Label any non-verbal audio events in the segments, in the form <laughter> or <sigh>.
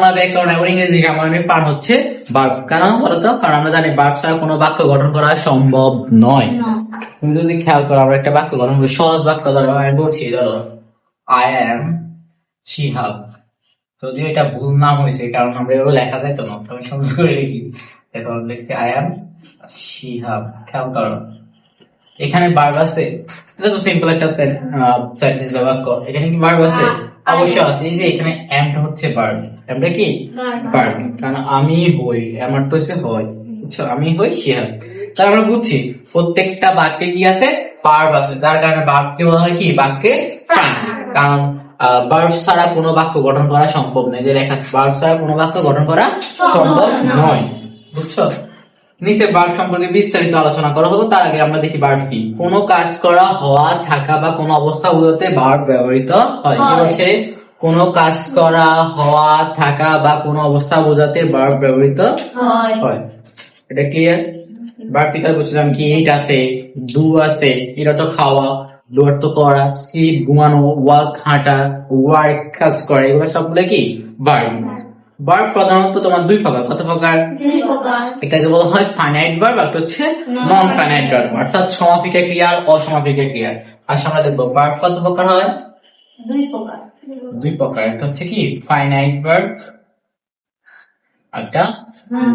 বাংলা ব্যাকরণ এবং ইংরেজি গ্রামারের পাঠ হচ্ছে। বার্ব কেন বলতো কারণ আমরা জানি বার্ব ছাড়া কোনো বাক্য গঠন করা সম্ভব নয়। তুমি যদি খেয়াল করো আমরা একটা বাক্য গঠন করি সহজ বাক্য ধরো আমি বলছি ধরো আই এম শিহাব যদিও এটা ভুল নাম হয়েছে কারণ আমরা এগুলো লেখা যায় তো না আমি সুন্দর করে লিখি। দেখো লিখছি আই এম শিহাব খেয়াল করো। এখানে বার্ব আছে এটা তো সিম্পল একটা সেন্টেন্স বাক্য। এখানে কি বার্ব আছে? অবশ্যই আছে এই যে এখানে হচ্ছে এমটা কি? বার্ব কারণ আমি হই আমার তো হচ্ছে হয় বুঝছ? আমি হই শিহাব তার আমরা বুঝছি প্রত্যেকটা বাক্যে কি আছে? বার্ব আছে যার কারণে বাক্যে বলা হয় কি? বাক্যে কারণ বার্ব ছাড়া কোনো বাক্য গঠন করা সম্ভব নয়। যে লেখা বার্ব ছাড়া কোনো বাক্য গঠন করা সম্ভব নয় বুঝছ? নিচে বার্ব সম্পর্কে বিস্তারিত আলোচনা করা হলো তার আগে আমরা দেখি বার্ব কি। কোনো কাজ করা হওয়া থাকা বা কোনো অবস্থা বোঝাতে বার্ব ব্যবহৃত হয়। কি। কোনো কাজ করা হওয়া থাকা বা কোনো অবস্থা বোঝাতে বার্ব ব্যবহৃত হয়। হয়। এটা ক্লিয়ার বার পিতার বলছিলাম কি ইট আছে ডু আছে এটা তো খাওয়া ডু অর্থ করা স্লিপ ঘুমানো ওয়াক হাঁটা ওয়ার্ক কাজ করা এগুলো সবগুলো কি? বার্ব বার্ব প্রধানত তোমার দুই প্রকার কত প্রকার? এটাকে বলা হয় ফাইনাইট ভার্ব আর হচ্ছে নন ফাইনাইট ভার্ব অর্থাৎ সমাপিকা ক্রিয়া আর অসমাপিকা ক্রিয়া। আর আমরা দেখব ভার্ব কত প্রকার হয়? দুই প্রকার। দুই প্রকার একটা হচ্ছে কি? ফাইনাইট ভার্ব একটা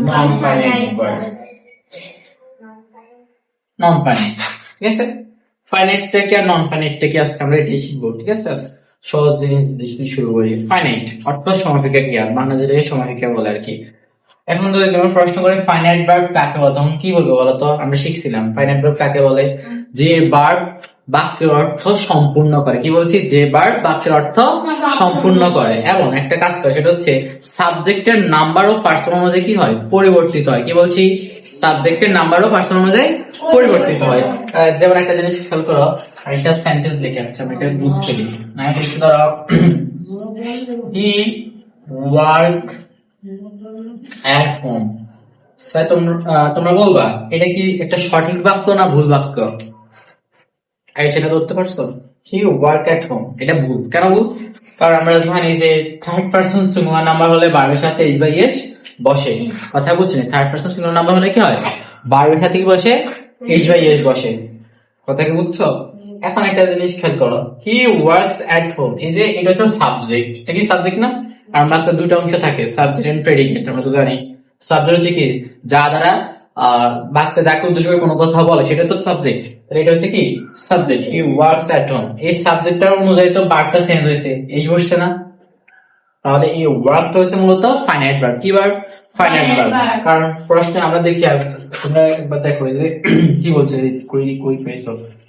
non finite verb non finite ঠিক আছে? ফাইনাইটটা কি আর নন ফাইনাইটটা কি আজকে আমরা এটাই শিখব ঠিক আছে? সহজ জিনিস দিয়ে শুরু করি। ফাইনাইট অর্থ সমাপিকা ক্রিয়া বাংলা যেটাকে সমাপিকা বলে আর কি। এখন যদি তুমি প্রশ্ন করে ফাইনাইট ভার্ব কাকে বলে, তখন কি বলব বলতো আমরা শিখছিলাম ফাইনাইট ভার্ব কাকে বলে? যে ভার্ব বাক্যের অর্থ সম্পূর্ণ করে। কি বলছি? যে ভার্ব বাক্যের অর্থ সম্পূর্ণ করে। এবং একটা কাজ করে, সেটা হচ্ছে সাবজেক্টের নাম্বার ও পার্সন অনুযায়ী কি হয়? পরিবর্তিত হয়। কি বলছি? সাবজেক্টের নাম্বার ও পার্সন অনুযায়ী পরিবর্তিত হয়। যেমন একটা জিনিস খেয়াল করো একটা সেন্টেন্স লিখে আছে আমি এটা বুঝতে দিই না বলছি ধরো he work at home ah, তোমরা বলবা এটা কি একটা সঠিক বাক্য না ভুল বাক্য? এই সেটা ধরতে পারছ? হি ওয়ার্ক অ্যাট হোম এটা ভুল। কেন ভুল? কারণ আমরা জানি যে থার্ড পার্সন সিঙ্গুলার নাম্বার হলে বারের সাথে এইচ বাই এস বসে। কথা বুঝছেন? থার্ড পার্সন সিঙ্গুলার নাম্বার হলে কি হয়? বারের সাথে কি বসে? এইচ বাই এস বসে। কথা কি বুঝছ? এখন একটা জিনিস খেয়াল করো। হি ওয়ার্কস অ্যাট হোম এই যে এটা হচ্ছে সাবজেক্ট এটা কি সাবজেক্ট না? আর মাঝে দুটো অংশ থাকে সাবজেক্ট এন্ড প্রেডিকেট আমরা তো জানি। সাবজেক্ট হচ্ছে কি? যা দ্বারা বাক্যে যাকে উদ্দেশ্য করে কোনো কথা বলে সেটা তো সাবজেক্ট তাহলে এটা হচ্ছে কি? Subject he works at home এই সাবজেক্টটার অনুযায়ী তো বার্বটা চেঞ্জ হয়েছে। এই বসছে না? তাহলে এই ওয়ার্কটা হচ্ছে মূলত ফাইনাইট ভার্ব কি ভার্ব ফাইনাইট ভার্ব। কারণ প্রশ্নে আমরা দেখি তোমরা একবার দেখো এই যে <clears throat> কি বলছে? কই কই পেয়েছ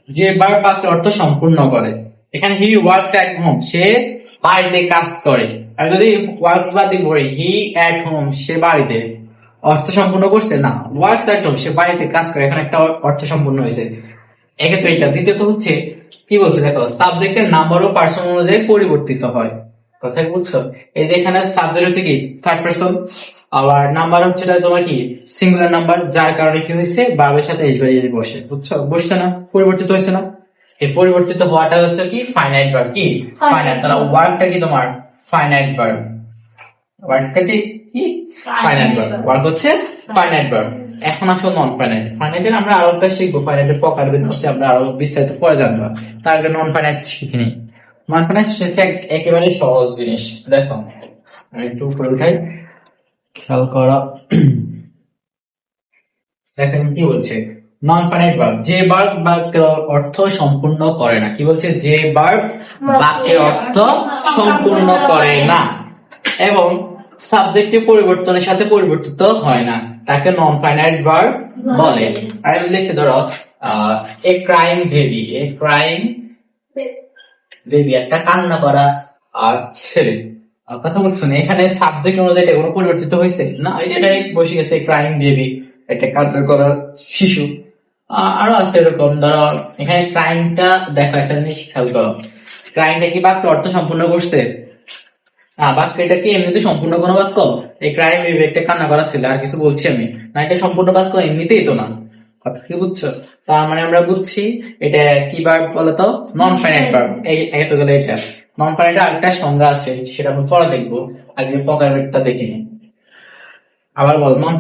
যে ভার্ব বাক্যের অর্থ সম্পূর্ণ করে। এখানে হি ওয়ার্কস অ্যাট হোম সে বাড়িতে কাজ করে। আর যদি ওয়ার্কস বাদ দিয়ে পড়ে হি অ্যাট হোম সে বাড়িতে অর্থ সম্পূর্ণ করছে, না। ওয়ার্কস অ্যাট হোম সে বাড়িতে কাজ করে। এখানে একটা অর্থ সম্পূর্ণ হয়েছে। এক্ষেত্রে এটা। দ্বিতীয়ত হচ্ছে, কি বলছে দেখো সাবজেক্টের নাম্বার ও পার্সন অনুযায়ী পরিবর্তিত হয়। কথা বুঝছ? এই যে এখানে সাবজেক্ট হচ্ছে কি? থার্ড পার্সন আবার নাম্বার হচ্ছে তোমার কি? সিঙ্গুলার নাম্বার যার কারণে কি হয়েছে? বাবের সাথে বাই এইচ বসে বুঝছ? বসছে না পরিবর্তিত হয়েছে না। এই পরিবর্তিত হওয়াটা হচ্ছে কি? ফাইনাইট ভার্ব কি? ফাইনাইট তাহলে ওয়ার্কটা কি তোমার? ফাইনাইট ভার্ব ওয়ার্কটা কি? ফাইনাইট ভার্ব ওয়ার্ক হচ্ছে ফাইনাইট ভার্ব এখন আসলে নন ফাইনাইট ফাইনাইটের আমরা আরও একটা শিখব ফাইনাইটের প্রকার হচ্ছে আমরা আরও বিস্তারিত পরে জানব। তার আগে নন ফাইনাইট শিখিনি নন ফাইনাইট শেখা একেবারে সহজ জিনিস। দেখো একটু উপরে উঠাই। খেয়াল করো। দেখেন কি বলছে? নন ফাইনাইট ভার্ব যে ভার্ব বাক্যের অর্থ সম্পূর্ণ করে না। কি বলছে? যে ভার্ব বাক্যের অর্থ সম্পূর্ণ করে না। এবং সাবজেক্টের পরিবর্তনের সাথে পরিবর্তিত হয় না। তাকে নন ফাইনাইট ভার্ব বলে। আমি লিখছি ধরো a crying baby a crying baby একটা কান্না করা আর ছেলে। আর কথা বলছেন এখানে সাবজেক্ট অনুযায়ী কোনো পরিবর্তিত হয়েছে? না, এটা ডাইরেক্ট বসে গেছে ক্রাইম বেবি একটা কান্না করা শিশু। আরও আছে এরকম, ধরো, এখানে ক্রাইমটা দেখো, একটা জিনিস খেয়াল করো। ক্রাইমটা কি বাক্য অর্থ সম্পূর্ণ করছে? হ্যাঁ বাক্য এটা কি? এমনিতে সম্পূর্ণ কোনো বাক্য? এই ক্রাইম বেবি একটা কান্না করা ছিল, আর কিছু বলছি আমি। না, এটা সম্পূর্ণ বাক্য, এমনিতেই তো না। কথা কি বুঝছ? তার মানে আমরা বুঝছি, এটা কি বার বলতো? নন ফাইনাইট ভার্ব এই এত গেলে এটা। নন ফাইনাইট আরেকটা সংজ্ঞা আছে সেটা আমরা পরে দেখব। আগে প্রকারভেদটা দেখে আবার বল নন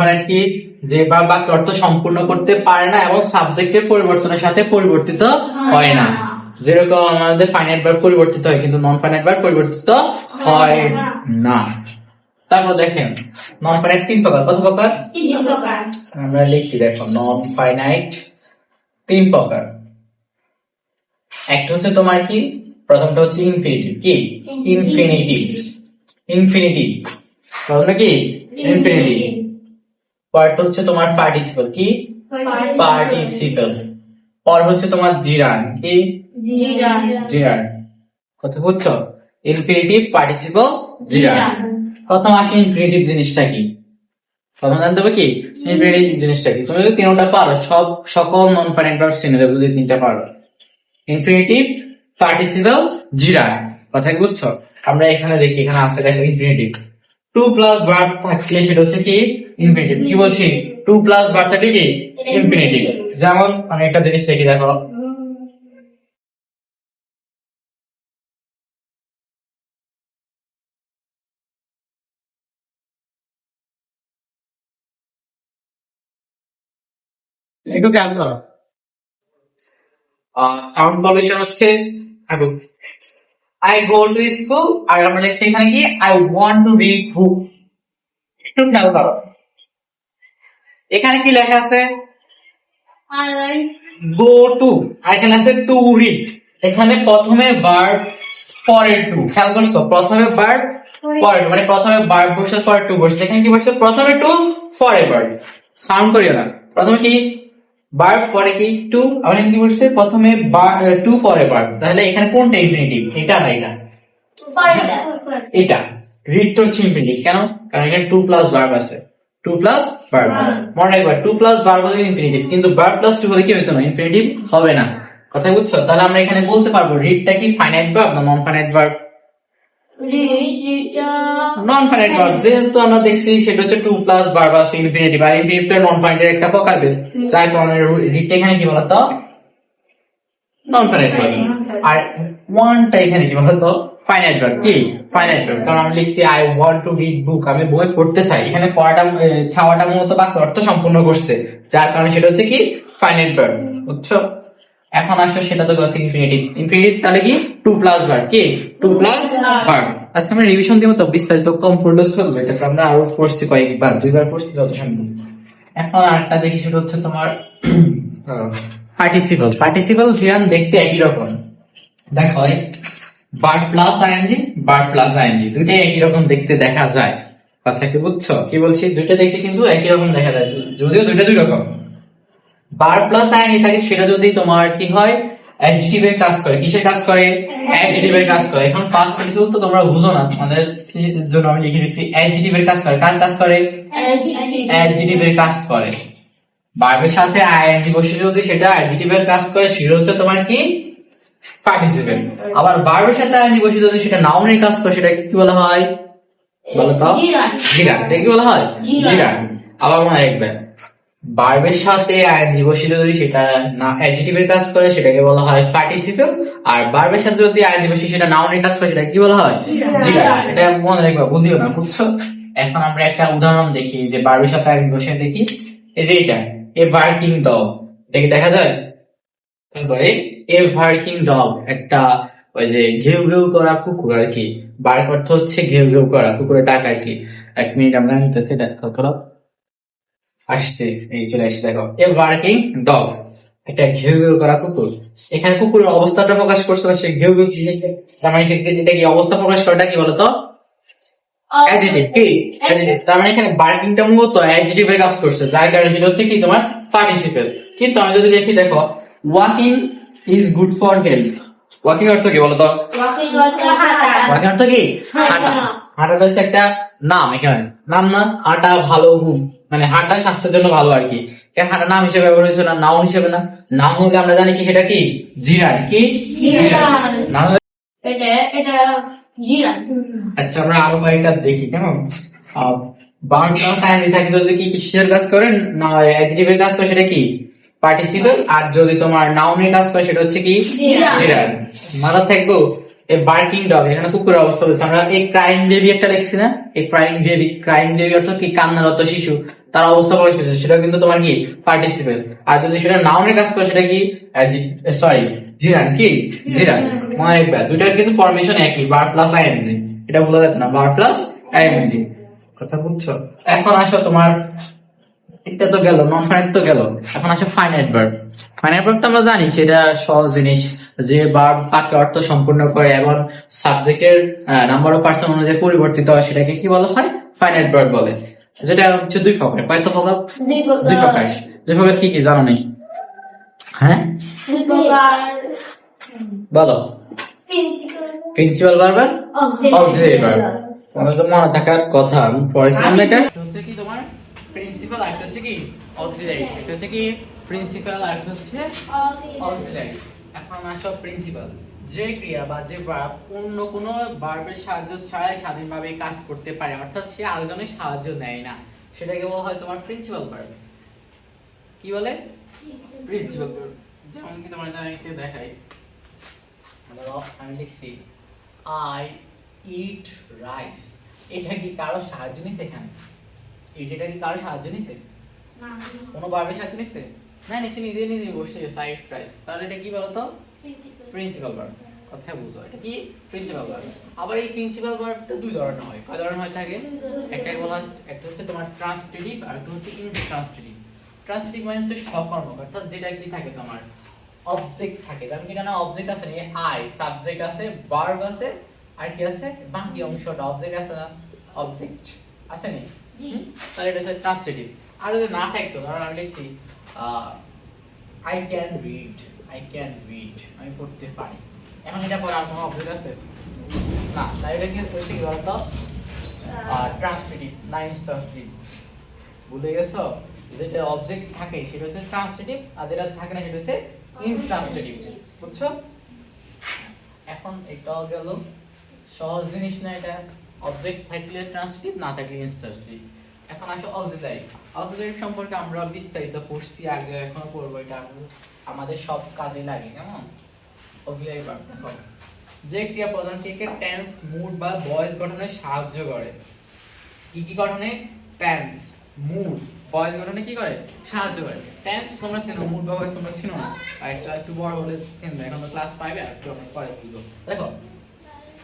যে বা বাক্য অর্থ সম্পূর্ণ করতে পারে না এবং সাবজেক্টের পরিবর্তনের সাথে পরিবর্তিত হয় না। যেরকম আমাদের ফাইনাইট বার পরিবর্তিত হয় কিন্তু নন ফাইনাইট বার পরিবর্তিত হয় না। তারপর দেখেন নন ফাইনাইট তিন প্রকার। কত প্রকার? আমরা লিখছি দেখো নন ফাইনাইট তিন প্রকার। একটা হচ্ছে তোমার কি? প্রথমটা হচ্ছে ইনফিনিটিভ কি? ইনফিনিটিভ ইনফিনিটিভ প্রথমটা কি? ইনফিনিটিভ পরটা হচ্ছে তোমার পার্টিসিপল কি? পার্টিসিপল পর হচ্ছে তোমার জিরান কি? জিরান। কথা বুঝছ? Infinitive participle gerund. প্রথম আসে ইনফিনিটিভ জিনিসটা কি? প্রথম জানতে হবে কি? ইনফিনিটিভ জিনিসটা কি? তুমি যদি তিনটা পারো সব সকল নন ফাইনাইট ভার্ব চিনে দেবে যদি তিনটা পারো। ইনফিনিটিভ পার্টিসিপল জিরা কথা বুঝছ? আমরা এখানে দেখি এখানে আছে দেখো ইনফিনিটিভ টু প্লাস ভার্ব থাকলে সেটা হচ্ছে কি? ইনফিনিটিভ কি বলছি? টু প্লাস ভার্ব থাকলে কি? ইনফিনিটিভ যেমন আমি একটা জিনিস দেখি দেখো। একটু খেয়াল করো। সাউন্ড সলিউশন হচ্ছে আই গো টু স্কুল আর আমরা লিখছি এখানে কি I want to read book একটু খেয়াল করো। এখানে কি লেখা আছে? গো টু আর এখানে আছে টু রিড এখানে প্রথমে ভার্ব পরে টু খেয়াল করছ? প্রথমে ভার্ব পরে মানে প্রথমে ভার্ব বসে পরে টু বসে এখানে কি বসে প্রথমে টু পরে ভার্ব সাউন্ড করিও না। প্রথমে কি? ভার্ব পরে কি? টু আবার কি বসছে প্রথমে টু পরে ভার্ব তাহলে এখানে কোনটা ইনফিনিটিভ এটা না এটা? এটা। রিড তো হচ্ছে ইনফিনিটিভ কেন? কারণ এখানে টু প্লাস ভার্ব আছে। টু প্লাস ভার্ব মনে রাখবা টু প্লাস ভার্ব হলে ইনফিনিটিভ কিন্তু ভার্ব প্লাস টু হলে কি হতো না? ইনফিনিটিভ হবে না। কথা বুঝছ? তাহলে আমরা এখানে বলতে পারব রিডটা কি ফাইনাইট ভার্ব না non finite verb non finite verb যেহেতু আমরা দেখছি সেটা হচ্ছে টু প্লাস ভার্ব আছে ইনফিনিটিভ আর ইনফিনিটিভ নন ফাইনাইটের একটা যার কারণে এখানে কি বলতো? নন ফাইনাইট ভার্ব আর ওয়ানটা এখানে কি বলতো? ফাইনাইট ভার্ব কি? ফাইনাইট ভার্ব কারণ আমি লিখছি I want to read book আমি বই পড়তে চাই। এখানে পড়াটা ছাওয়াটা মূলত বাক্য অর্থ সম্পূর্ণ করছে। যার কারণে সেটা হচ্ছে কি? ফাইনাইট ভার্ব বুঝছ? এখন আসো সেটা তো গেছে ইনফিনিটিভ ইনফিনিটিভ তাহলে কি? টু প্লাস ভার্ব কি? টু প্লাস ভার্ব আজকে আমরা রিভিশন দিব তো বিস্তারিত কম পড়লে চলবে এটা আমরা আরও পড়ছি কয়েকবার দুইবার পড়ছি যত সম্ভব। এখন আরেকটা দেখি সেটা হচ্ছে তোমার পার্টিসিপল পার্টিসিপল জিরান দেখতে একই রকম। দেখো বার প্লাস আইএনজি বার প্লাস আইএনজি দুইটাই একই রকম দেখতে দেখা যায়। কথা কি বুঝছ? কি বলছি? দুইটা দেখতে কিন্তু একই রকম দেখা যায় যদিও দুইটা দুই রকম। বার প্লাস আইএনজি থাকে সেটা যদি তোমার কি হয় অ্যাডজেটিভ এর কাজ করে কিসের কাজ করে? অ্যাডজেটিভ এর কাজ করে। এখন পাঁচ পার্টিসিপল তো তোমরা বুঝো না তোমাদের জন্য আমি লিখে দিচ্ছি অ্যাডজেটিভ এর কাজ করে। কার কাজ করে? অ্যাডজেটিভ এর কাজ করে। ভার্বের সাথে আইএনজি বসে যদি সেটা অ্যাডজেটিভ এর কাজ করে সেটা হচ্ছে তোমার কি? পার্টিসিপেন্ট আবার ভার্বের সাথে আইএনজি বসে যদি সেটা নাউনের কাজ করে সেটা কি বলা হয়? বলো তো? জিরান এটা কি বলা হয়। জিরান আবার মনে রাখবেন ভার্বের সাথে আইএনজি যদি সেটা না অ্যাডজেটিভ এর কাজ করে সেটাকে বলা হয় পার্টিসিপেল আর ভার্বের সাথে যদি আইএনজি বসে সেটা নাউনের কাজ করে সেটা কি বলা হয়। জিরান এটা মনে রাখবা বুঝিও না বুঝছ? এখন আমরা একটা উদাহরণ দেখি যে ভার্বের সাথে আইএনজি বসে দেখি। এই যে এটা এ বার্কিং ডগ এটাকে দেখা যায়? তারপরে এ ভার্কিং ডগ একটা ওই যে ঘেউ ঘেউ করা কুকুর আর কি। বার্ক অর্থ হচ্ছে ঘেউ ঘেউ করা কুকুরের ডাক আর কি। এক মিনিট আমরা নিতেছি দেখো করো আসছে এই চলে আসছে দেখো এ ভার্কিং ডগ একটা ঘেউ ঘেউ করা কুকুর। এখানে কুকুরের অবস্থাটা প্রকাশ করছে না সে ঘেউ ঘেউ তার মানে এটা কি অবস্থা প্রকাশ করাটা কি বলতো? অ্যাডজেটিভ কি? অ্যাডজেটিভ তার মানে এখানে বার্কিংটা মূলত অ্যাডজেটিভ এর কাজ করছে যার কারণে সেটা হচ্ছে কি তোমার পার্টিসিপেল কিন্তু আমি যদি দেখি দেখো walking is good for health walking অর্থ কি বলতো? ওয়াকিং অর্থ কি? হাঁটা। হাঁটাটা হচ্ছে একটা নাম এখানে। নাম না হাঁটা ভালো গুণ মানে হাঁটা স্বাস্থ্যের জন্য ভালো আর কি। হাঁটা নাম হিসেবে ব্যবহার হয়েছে না নাউন হিসেবে না? নাম হলে আমরা জানি কি সেটা কি? জিরান কি? আচ্ছা আমরা আরও কয়েকটা দেখি কেমন? প্লাস আইএনজি থাকে যদি কি কিসের কাজ করে না অ্যাডজেটিভের কাজ করে সেটা কি? পার্টিসিপল? আর যদি তোমার নাউনের কাজ করে সেটা হচ্ছে কি। জিরান মাথা থাকব বার্কিং ডগ এখানে কুকুরের অবস্থা বলছে। আমরা এই ক্রাইম বেবি একটা লিখছি না? এই ক্রাইম বেবি ক্রাইম বেবি অর্থাৎ কি? কান্নারত শিশু। তার অবস্থা বলেছে সেটা। কিন্তু তোমার কি? পার্টিসিপেল আর যদি সেটা নাউনের কাজ করে সেটা কি? Sorry gerund. কি? জিরান। মনে রাখবে দুইটার কিন্তু ফরমেশন একই বার প্লাস আইএনজি এটা বলা যাচ্ছে না বার প্লাস আইএনজি কথা বুঝছ এখন আসো তোমার এটা তো গেল নন ফাইনাইট তো গেল। এখন আসো ফাইনাইট ভার্ব ফাইনাইট ভার্ব তো আমরা জানি সেটা সহজ জিনিস। যে ভার্ব বাক্য অর্থ সম্পূর্ণ করে এবং সাবজেক্টের নাম্বার অফ পার্সন অনুযায়ী পরিবর্তিত হয় সেটাকে কি বলা হয়? ফাইনাইট ভার্ব বলে। যেটা হচ্ছে দুই প্রকার কয়টা প্রকার। দুই প্রকার। দুই প্রকার কি কি? জানো নেই হ্যাঁ? দুই প্রকার। বলো। প্রিন্সিপাল ভার্ব আর অক্সিলারি ভার্ব তোমাদের তো মনে থাকার কথা। আমি পড়েছিলাম না এটা হচ্ছে কি তোমার? প্রিন্সিপাল আর হচ্ছে কি? অক্সিলারি এটা হচ্ছে কি? প্রিন্সিপাল আর হচ্ছে অক্সিলারি এখন আসো প্রিন্সিপাল। যে ক্রিয়া বা যে ভার্ব অন্য কোনো ভার্বের সাহায্য ছাড়াই স্বাধীনভাবে কাজ করতে পারে অর্থাৎ সে আরেকজনের সাহায্য নেয় না। সেটাকে বলা হয় তোমার প্রিন্সিপাল ভার্ব কি বলে? প্রিন্সিপাল ভার্ব যেমন কি তোমার একটু দেখাই। ধরো আমি লিখছি আই ইট রাইস এটা কি কারও সাহায্য নিছে এখানে? এটা কি কারও সাহায্য নিছে? কোনো ভার্বের সাহায্য নিছে? না নিচে নিজে নিজে বসে সাইড রাইস তাহলে এটা কি বলতো? প্রিন্সিপাল ভার্ব কথা বুঝো এটা কি? প্রিন্সিপাল ভার্ব আবার এই প্রিন্সিপাল ভার্বটা দুই ধরনের হয়। কয় ধরনের হয় থাকে একটা বলা একটা হচ্ছে তোমার ট্রান্সটিটিভ আর একটা হচ্ছে ইনট্রান্সটিটিভ ট্রান্সটিটিভ মানে হচ্ছে সকর্মক অর্থাৎ যেটা কি থাকে তোমার? অবজেক্ট থাকে। কারণ কি না অবজেক্ট আছে আই সাবজেক্ট আছে ভার্ব আছে আর কি আছে? বাকি অংশটা অবজেক্ট আছে না অবজেক্ট আছে নি? তাহলে এটা হচ্ছে ট্রান্সটিটিভ আর যদি না থাকতো ধরো আমি লিখছি I can read I can read আমি পড়তে পারি। এখন এটা পড়ার কোনো অবজেক্ট আছে? না তাই এটা কি হচ্ছে কি বলতো? ট্রান্সটিটিভ না ইনস্টান্সটিভ ভুলে গেছো? যেটা অবজেক্ট থাকে সেটা হচ্ছে ট্রান্সটিটিভ আর যেটা থাকে না সেটা হচ্ছে ইনট্রান্সটিটিভ বুঝছ? এখন এটাও গেল। সহজ জিনিস না এটা। অবজেক্ট থাকলে ট্রান্সটিটিভ না থাকলে ইনট্রান্সটিটিভ এখন আসো অক্সিলারি অক্সিলারি সম্পর্কে আমরা বিস্তারিত পড়ছি, আগে এখনও পড়ব, এটা আমাদের- সব কাজে লাগে, কেমন? অক্সিলারি ভার্ব দেখো। যে ক্রিয়া প্রধান ক্রিয়াকে টেন্স মুড বা ভয়েস গঠনে সাহায্য করে? কি কি গঠনে? টেন্স মুড ভয়েস গঠনে কি করে? সাহায্য করে। টেন্স তোমরা চেনো মুড বা ভয়েস তোমরা চিনো না। আর একটা একটু বড় হলে চিনবে, এখন তো ক্লাস পাইবে আর একটু আমরা পরে বুঝব দেখো,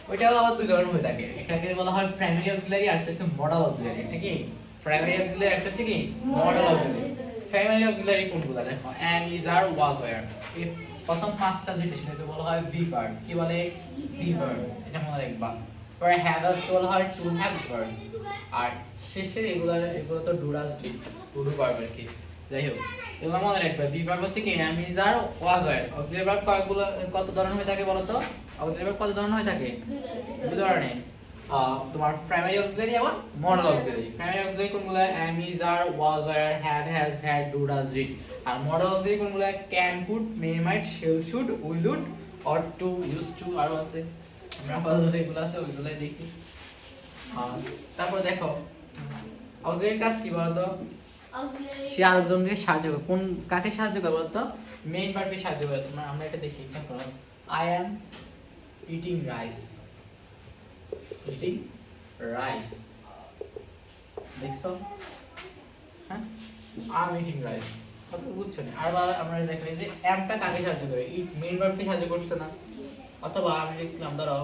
ওইটাও আবার দুই ধরনের হয়ে থাকে। এটাকে বলা হয় প্রাইমারি অক্সিলারি আর হচ্ছে মডেল অক্সিলারি এটা কি? প্রাইমারি অক্সিলারি একটা হচ্ছে কি? মডেল অক্সিলারি প্রাইমারি অক্সিলারি কোনগুলো? দেখো অ্যাম ইজ আর ওয়াজ ওয়্যার এই প্রথম পাঁচটা যেটা, সেটাকে বলা হয় বি ভার্ব কি বলে? বি ভার্ব এটা মনে রাখবা। পরে হ্যাভ কে বলা হয়? টু হ্যাভ ভার্ব আর শেষের এগুলো এগুলো তো ডুরাস ডিড টু ডু ভার্ব আর কি। যাই হোক, এগুলো মনে রাখবে। বি ভার্ব হচ্ছে কি? Am is are was were auxiliary verb কয়গুলো কত ধরনের হয়ে থাকে বলো তো? অক্সিলারি ভার্ব কত ধরনের হয়ে থাকে? দুই ধরনের। তোমার প্রাইমারি অক্সিলারি এবং মডেল অক্সিলারি প্রাইমারি অক্সিলারি কোনগুলো? Am is are was R have has had do does did R modal auxiliary কোনগুলো? Can could may might shall should will would ought to used to আরও আছে। আমরা আপাতত এগুলো আছে ওইগুলাই দেখি। তারপর দেখো অক্সিলারির কাজ কি বলতো? সে আরেকজনকে সাহায্য করে। কোন কাকে সাহায্য করে বলতো? মেইন ভার্বকে সাহায্য করে। তোমরা আমরা এটা দেখি। I am eating rice eating rice দেখছ হ্যাঁ আই এম ইটিং রাইস কথা বুঝছ না আর বার আমরা দেখলে যে অ্যামটা কাকে সাহায্য করে। ইট মেইন ভার্বকে সাহায্য করছে না? অথবা আমি লিখলাম, ধরো,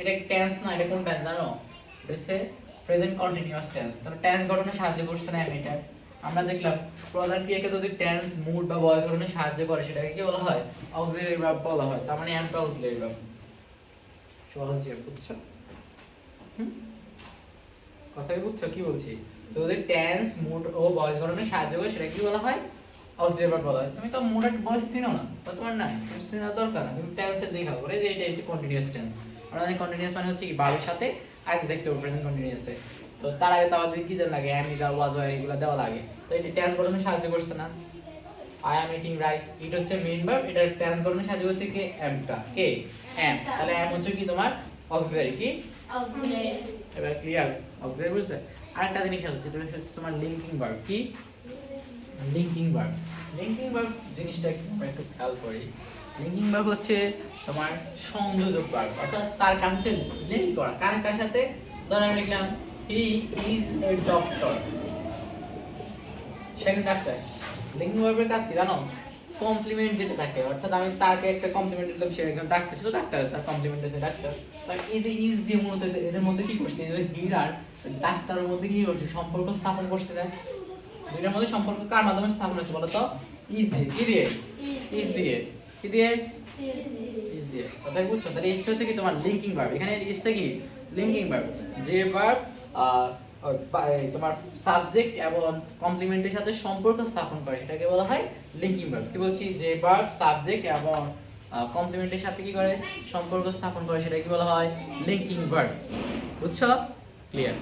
এটা টেন্স না, এটা কোন টেন্স জানো? এটা প্রেজেন্ট কন্টিনিউয়াস টেন্স তাহলে টেন্স গঠনে সাহায্য করছে না আমি এটা? আমরা দেখলাম, প্রধান ক্রিয়াকে যদি টেন্স মুড বা ভয়েস গঠনে সাহায্য করে, সেটাকে কি বলা হয়? অক্সিলারি ভার্ব বলা হয়। তার মানে অ্যামটা অক্সিলারি ভার্ব সহজ বুঝছ? কথা বুঝছ, কি বলছি? তো যদি টেন্স মুড ও ভয়েস গঠনে সাহায্য করে, সেটা কি বলা হয়? অক্সিলারি বলা হয়। তুমি তো মুড আর ভয়েস চিনো না, তো তোমার নাই। তুমি চেনার দরকার না, তুমি টেন্সের দেখা করে যে এটা হচ্ছে কন্টিনিউয়াস টেন্স আমরা জানি কন্টিনিউয়াস মানে হচ্ছে কি ভার্বের সাথে আগে দেখতে হবে প্রেজেন্ট কন্টিনিউয়াসে তো তার আগে তো আমাদের কি দেওয়া লাগে? অ্যাম ইজ ওয়াজ ওয়ার এগুলো দেওয়া লাগে। তো এটা টেন্স গঠনে সাহায্য করছে না। আই অ্যাম ইটিং রাইস এটা হচ্ছে মেইন ভার্ব এটা টেন্স গঠনে সাহায্য করছে কি? অ্যামটা কে? অ্যাম তাহলে অ্যাম হচ্ছে কি তোমার? অক্সিলারি কি? এবার ক্লিয়ার অক্সিলারি বুঝলে? আরেকটা জিনিস আছে যেটা হচ্ছে তোমার লিঙ্কিং ভার্ব কি? লিঙ্কিং ভার্ব লিঙ্কিং ভার্ব জিনিসটা একটু খেয়াল করি। লিঙ্কিং ভার্ব হচ্ছে তোমার সংযোজক ভার্ব অর্থাৎ তার হচ্ছে লিঙ্ক করা। কার কার সাথে? ধর আমি লিখলাম হি ইজ এ ডক্টর সে ডাক্তার। লিঙ্কিং ভার্বের কাজ কি জানো? কমপ্লিমেন্ট যেটা থাকে, অর্থাৎ আমি তাকে একটা কমপ্লিমেন্ট দিলাম, সে একজন ডাক্তার, সে ডাক্তার, তার কমপ্লিমেন্ট আছে ডাক্তার। এই যে ইজ দিয়ে মূলত এদের- মধ্যে কি করছে? এদের হির আর ডাক্তারের মধ্যে কি করছে? সম্পর্ক স্থাপন করছে না। দুইটার মধ্যে সম্পর্ক কার মাধ্যমে স্থাপন হয়েছে তো? ইজ দিয়ে, কি দিয়ে? ইজ দিয়ে। কি দিয়ে? ইজ দিয়ে। কথাই বুঝছ? তাহলে ইজটা হচ্ছে কি তোমার লিঙ্কিং ভার্ব এখানে ইজটা কি? লিঙ্কিং ভার্ব যে ভার্ব তোমার সাবজেক্ট এবং কমপ্লিমেন্টের সাথে সম্পর্ক স্থাপন করে সেটাকে বলা হয় লিঙ্কিং ভার্ব কি বলছি? যে ভার্ব সাবজেক্ট এবং কমপ্লিমেন্টের সাথে কি করে? সম্পর্ক স্থাপন করে সেটা কি বলা হয় লিঙ্কিং ভার্ব বুঝছ? ক্লিয়ার